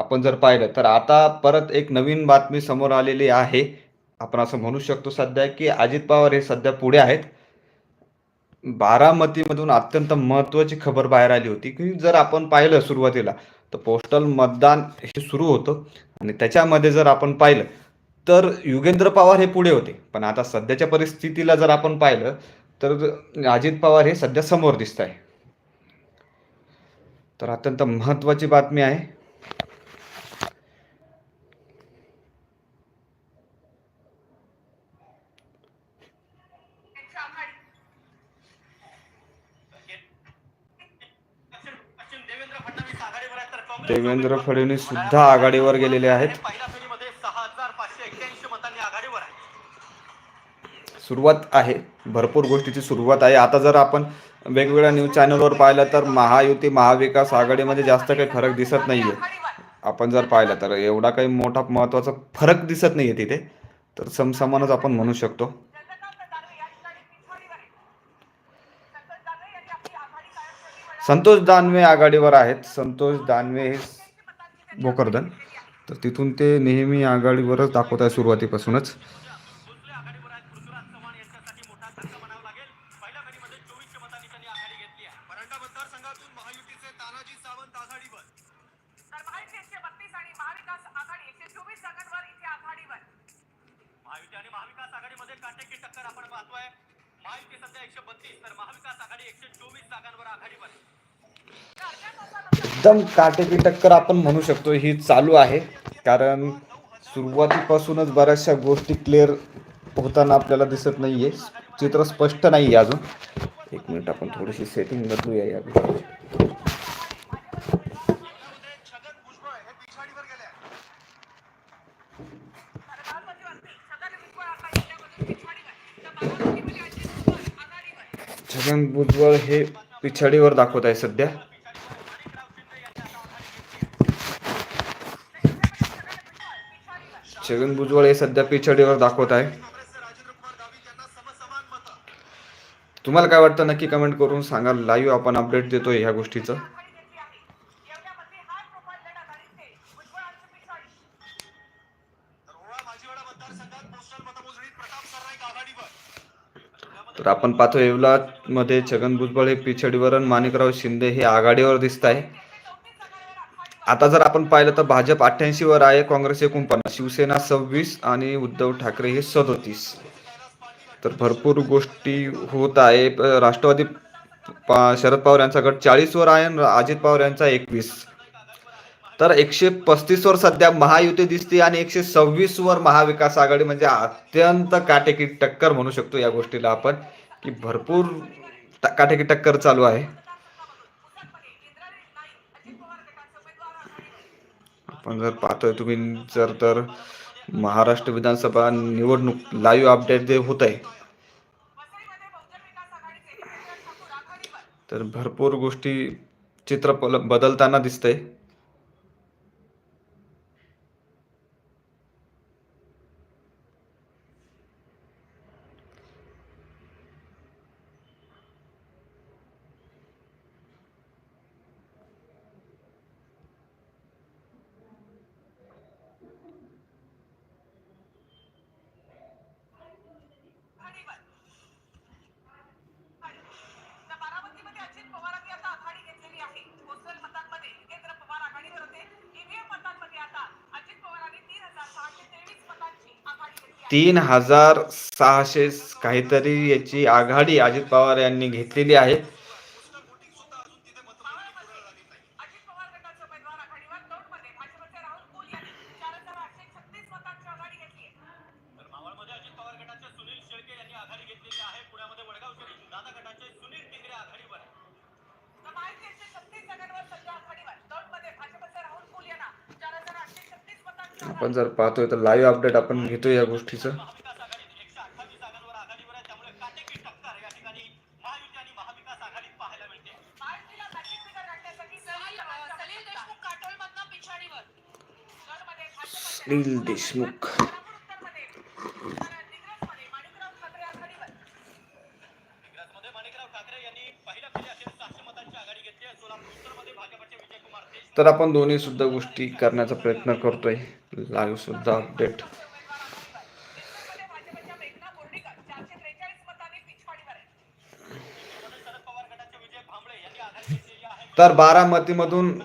आपण जर पाहिलं तर आता परत एक नवीन बातमी समोर आलेली आहे. आपण असं म्हणू शकतो सध्या की अजित पवार हे सध्या पुढे आहेत. बारामतीमधून अत्यंत महत्त्वाची खबर बाहेर आली होती की जर आपण पाहिलं सुरुवातीला तर पोस्टल मतदान हे सुरू होतं. आणि त्याच्यामध्ये जर आपण पाहिलं तर युगेंद्र पवार हे पुढे होते. पण आता सध्याच्या परिस्थितीला जर आपण पाहिलं तर अजित पवार हे सध्या समोर दिसत आहे तर अत्यंत महत्वाची बातमी आहे देवेंद्र फडणवीस आघाडीवर आहेत तर काँग्रेस देवेंद्र फडणवीस सुद्धा आघाडीवर गेलेले आहेत. आहे सुरुवात आहे. भरपूर गोष्टीची सुरुवात आहे. आता जर आपण वेगवेगळ्या न्यूज चॅनलवर पाहिलं तर महायुती महाविकास आघाडीमध्ये जास्त काही फरक दिसत नाहीये. आपण जर पाहिलं तर एवढा काही मोठा महत्त्वाचा फरक दिसत नाहीये तिथे. तर समसमानच आपण म्हणू शकतो. संतोष दानवे आघाडीवर आहेत. संतोष दानवे हे भोकरदन तर तिथून ते नेहमी आघाडीवरच दाखवत आहे सुरुवातीपासूनच भोसले आघाडीवर आहेत पृथ्वीराज चव्हाण यांच्यासाठी मोठा धक्का म्हणावा लागेल पहिल्या फेरीमध्ये चोवीसशे मतांनी त्यांनी आघाडी घेतली आहे परंडा मतदारसंघातून महायुतीचे तानाजी सावंत आघाडीवर तर महायुती एकशे बत्तीस आणि महाविकास आघाडी एकशे चोवीस जागांवर इथे आघाडीवर महायुती आणि महाविकास आघाडीमध्ये काटेकी टक्कर आपण पाहतोय महायुती सध्या एकशे बत्तीस तर महाविकास आघाडी एकशे चोवीस जागांवर आघाडीवर आहे. एकदम काटेकी टक्कर आपण म्हणू शकतो ही चालू आहे. कारण सुरुवातीपासूनच बऱ्याचशा गोष्टी क्लिअर होताना आपल्याला दिसत नाहीये. चित्र स्पष्ट नाही आहे अजून. एक मिनिट आपण थोडीशी सेटिंग बदलूया या छगन भुजबळ हे पिछाडीवर दाखवत आहे सध्या. छगन भुजबळ हे सध्या पिछाडीवर दाखवत आहे. तुम्हाला काय वाटतं नक्की कमेंट करून सांगा. लाईव्ह आपण अपडेट देतोय ह्या गोष्टीचं. तर आपण पाहतो येवलामध्ये छगन भुजबळ हे पिछडीवर आणि माणिकराव शिंदे हे आघाडीवर दिसत आहे. आता जर आपण पाहिलं तर भाजप अठ्ठ्याऐंशी वर आहे काँग्रेस एकोणपन्नास शिवसेना सव्वीस आणि उद्धव ठाकरे हे सदोतीस. तर भरपूर गोष्टी होत आहे. राष्ट्रवादी शरद पवार यांचा गट चाळीस वर आहे आणि अजित पवार यांचा एकवीस. तर एकशे पस्तीस वर सध्या महायुती दिसते आणि एकशे सव्वीस वर महाविकास आघाडी म्हणजे अत्यंत काटेकी टक्कर म्हणू शकतो या गोष्टीला आपण. की भरपूर ट- टक्कर चालू आहे. आपण जर पाहतोय तुम्ही जर तर महाराष्ट्र विधानसभा निवडणूक लाईव्ह अपडेट जे होत आहे तर भरपूर गोष्टी चित्र बदलताना दिसतंय आघाडीवर तर बारामतीमध्ये अजित पवारांनी आता आघाडी घेतलेली आहे पोस्टल मतांमध्ये युगेंद्र पवार आघाडीवर होते ईव्हीएम मतांमध्ये आता अजित पवारांनी तीन हजार सहाशे तेवीस मतांची आघाडी घेतली आहे तीन हजार सहाशे काहीतरी याची आघाडी अजित पवार यांनी घेतलेली आहे अजित पवार गटाचे उमेदवार आघाडीवर दौंडमध्ये भाजपचे राहुल कुल यांनी चार हजार आठशे छत्तीस मतांची आघाडी घेतली आहे तर मावळमध्ये अजित पवार गटाचे सुनील शेळके यांनी आघाडी घेतलेली आहे पुण्यामध्ये वडगाव शरीफ दादा गटाचे सुनील टिंगरे आघाडीवर आहे. तर महायुती एकशे छत्तीस जागांवर सध्या आघाडीवर दौंडमध्ये भाजपचे राहुल कुल यांना चार हजार आठशे छत्तीस मतांची आघाडी आपण जर पाहतोय तर लाईव्ह अपडेट आपण घेतोय या गोष्टीचं महाविकास आघाडी एकशे अठ्ठावीस जागांवर आघाडीवर आहे त्यामुळे काटेकी टक्कर या ठिकाणी महायुती आणि महाविकास आघाडीत पाहायला मिळते महायुतीला मॅजिक फिगर गाठण्यासाठी सलील देशमुख काटोलमधनं पिछाडीवर दौंडमध्ये भाजपचे सलील देशमुख उत्तरमध्ये तर दिग्रसमध्ये माणिकराव ठाकरे आघाडीवर गुजरातमध्ये माणिकराव ठाकरे यांनी पहिल्या अखेर सहाशे मतांची आघाडी घेतली आहे सोलापूर उत्तरमध्ये भाजपचे विजयकुमार देशमुख. तर आपण दोन्ही सुद्धा गोष्टी करण्याचा प्रयत्न करतोय. लाईव सुद्धा अपडेट तर बारामतीमधून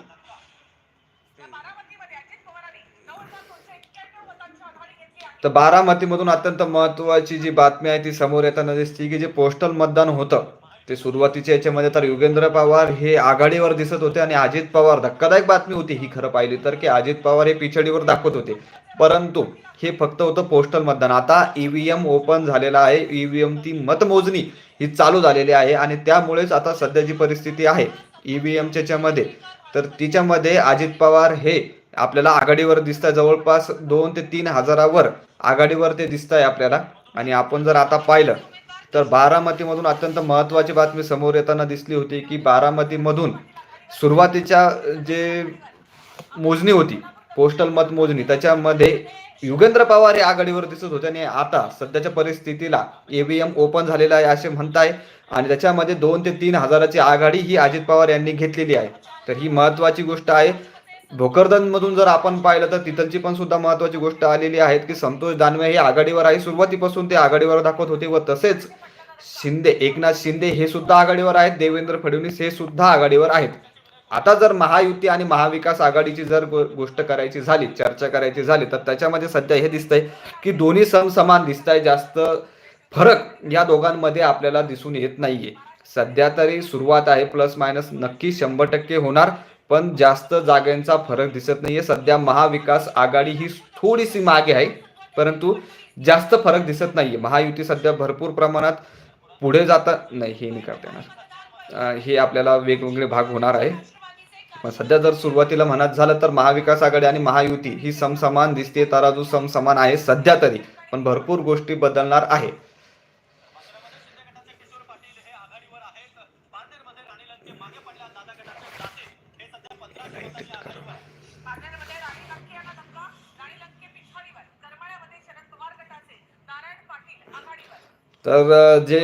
तर बारामतीमधून अत्यंत महत्वाची जी बातमी आहे ती समोर येताना दिसते की जे पोस्टल मतदान होतं ते सुरुवातीच्या याच्यामध्ये तर योगेंद्र पवार हे आघाडीवर दिसत होते आणि अजित पवार धक्कादायक बातमी होती ही खरं पाहिली तर की अजित पवार हे पिछडीवर दाखवत होते. परंतु हे फक्त होतं पोस्टल मतदान. आता ईव्हीएम ओपन झालेला आहे. ईव्हीएम ती मतमोजणी ही चालू झालेली आहे आणि त्यामुळेच आता सध्या जी परिस्थिती आहे ईव्हीएमच्या याच्यामध्ये. तर तिच्यामध्ये अजित पवार हे आपल्याला आघाडीवर दिसत आहे जवळपास दोन ते तीन हजारावर आघाडीवर ते दिसत आहे आपल्याला. आणि आपण जर आता पाहिलं तर बारामतीमधून अत्यंत महत्त्वाची बातमी समोर येताना दिसली होती की बारामतीमधून सुरुवातीच्या जे मोजणी होती पोस्टल मतमोजणी त्याच्यामध्ये युगेंद्र पवार हे आघाडीवर दिसत होते आणि आता सध्याच्या परिस्थितीला ईव्हीएम ओपन झालेला आहे असे म्हणताय. आणि त्याच्यामध्ये दोन ते तीन हजाराची आघाडी ही अजित पवार यांनी घेतलेली आहे. तर ही महत्वाची गोष्ट आहे. भोकरदन मधून जर आपण पाहिलं तर तिथलची पण सुद्धा महत्वाची गोष्ट आलेली आहे की संतोष दानवे हे आघाडीवर आहे. सुरुवातीपासून ते आघाडीवर दाखवत होते व तसेच शिंदे एकनाथ शिंदे हे सुद्धा आघाडीवर आहेत. देवेंद्र फडणवीस हे सुद्धा आघाडीवर आहेत. आता जर महायुती आणि महाविकास आघाडीची जर गो- गोष्ट करायची झाली चर्चा करायची झाली तर त्याच्यामध्ये सध्या हे दिसतंय की दोन्ही समसमान दिसत आहे जास्त फरक या दोघांमध्ये आपल्याला दिसून येत नाहीये. सध्या तरी सुरुवात आहे. प्लस मायनस नक्की शंभर टक्के होणार. पण जास्त जागांचा फरक दिसत नाहीये. सध्या महाविकास आघाडी ही थोडीशी मागे आहे परंतु जास्त फरक दिसत नाहीये. महायुती सध्या भरपूर प्रमाणात पुढे जाता नाही हे नाही करता येणार हे आपल्याला वेगवेगळे भाग होणार आहे. पण सध्या जर सुरुवातीला म्हणत झालं तर महाविकास आघाडी आणि महायुती ही समसमान दिसते तराजू समसमान आहे सध्या तरी. पण भरपूर गोष्टी बदलणार आहे. तर जे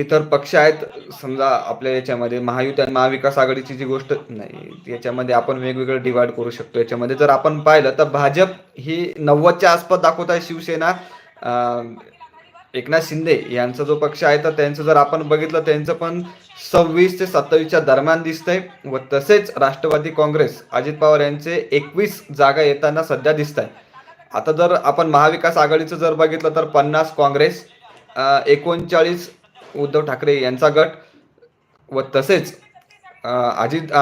इतर पक्ष आहेत समजा आपल्या याच्यामध्ये महायुती आणि महाविकास आघाडीची जी गोष्ट नाही याच्यामध्ये आपण वेगवेगळं डिवाइड करू शकतो. याच्यामध्ये जर आपण पाहिलं तर भाजप ही नव्वदच्या आसपास दाखवत आहे शिवसेना. एकनाथ शिंदे यांचा जो पक्ष आहे तर त्यांचं जर आपण बघितलं त्यांचं पण सव्वीस ते सत्तावीसच्या दरम्यान दिसतंय. व तसेच राष्ट्रवादी काँग्रेस अजित पवार यांचे एकवीस जागा येताना सध्या दिसत आहे आता जर आपण महाविकास आघाडीचं जर बघितलं तर पन्नास काँग्रेस एकोणचाळीस उद्धव ठाकरे यांचा गट व तसेच अजित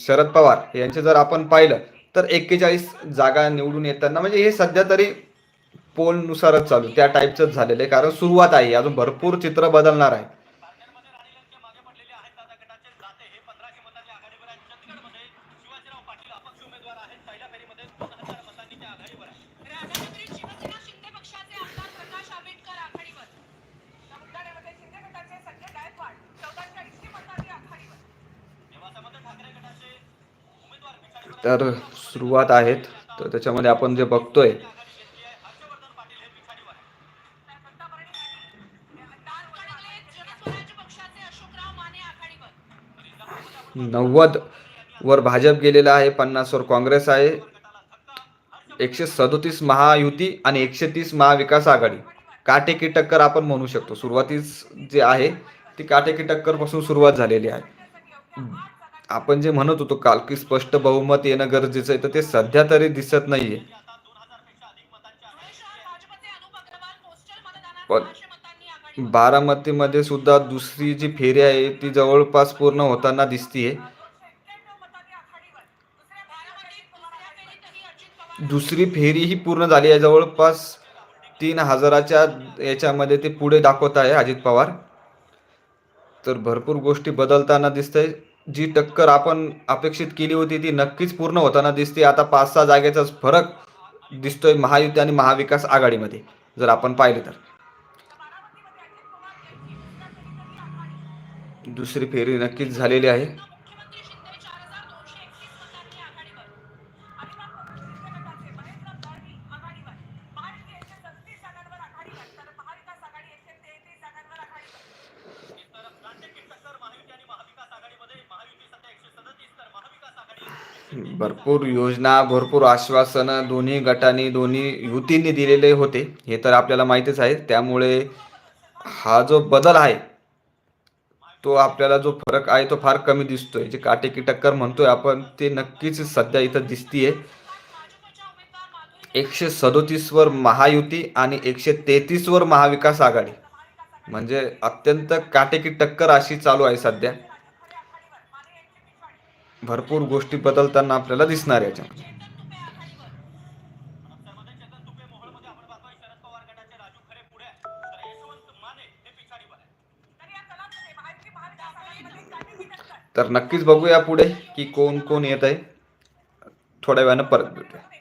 शरद पवार यांचे जर आपण पाहिलं तर एक्केचाळीस जागा निवडून येताना म्हणजे हे सध्या तरी पोलनुसारच चालू त्या टाईपचंच झालेलं आहे. कारण सुरुवात आहे अजून भरपूर चित्र बदलणार आहे. तर सुरुवात आहेत. तर त्याच्यामध्ये आपण जे बघतोय आहे नव्वद वर भाजप गेलेला आहे पन्नास वर काँग्रेस आहे. एकशे सदोतीस महायुती आणि एकशे तीस महाविकास आघाडी. काटेकी टक्कर आपण म्हणू शकतो. सुरुवातीस जे आहे ती काटेकी टक्करपासून सुरुवात झालेली आहे. आपण जे म्हणत होतो काल की स्पष्ट बहुमत येणं गरजेचं आहे तर ते सध्या तरी दिसत नाहीये. पण- बारामतीमध्ये सुद्धा दुसरी जी फेरी आहे ती जवळपास पूर्ण होताना दिसतीये. दुसरी फेरी ही पूर्ण झाली आहे जवळपास तीन हजाराच्या याच्यामध्ये ते पुढे दाखवत आहे अजित पवार. तर भरपूर गोष्टी बदलताना दिसतंय. जी टक्कर आपण अपेक्षित केली होती ती नक्कीच पूर्ण होताना दिसते. आता पाच सहा जागेचाच फरक दिसतोय महायुती आणि महाविकास आघाडीमध्ये जर आपण पाहिलं तर. दुसरी फेरी नक्कीच झालेली आहे मुख्यमंत्री शिंदे चार हजार दोनशे एकतीस मतांनी आघाडीवर अलिबाग शिंदे गटाचे महेंद्र गाडवी आघाडीवर महायुती एकशे सदतीस जागांवर आघाडीवर तर महाविकास आघाडी एकशे तेहतीस जागांवर आघाडीवर तर राष्ट्रीय टक्कर महायुती आणि महाविकास आघाडीमध्ये महायुती सध्या एकशे सदतीस तर महाविकास आघाडी भरपूर योजना भरपूर आश्वासनं दोन्ही गटांनी दोन्ही युतींनी दिलेले होते. हे तर आपल्याला माहितीच आहे. त्यामुळे हा जो बदल आहे तो आपल्याला जो फरक आहे तो फार कमी दिसतोय. जे काटेकी टक्कर म्हणतोय आपण ते नक्कीच सध्या इथं दिसतीये. एकशे सदोतीस वर महायुती आणि एकशे तेहतीस वर महाविकास आघाडी. म्हणजे अत्यंत काटेकी टक्कर अशी चालू आहे सध्या. भरपूर गोष्टी बदलताना आपल्याला दिसणार याच्यामध्ये. तर तर नक्कीच बघूया पुढे की कोण कोण येत आहे. थोड्या वेळानं परत भेटूया.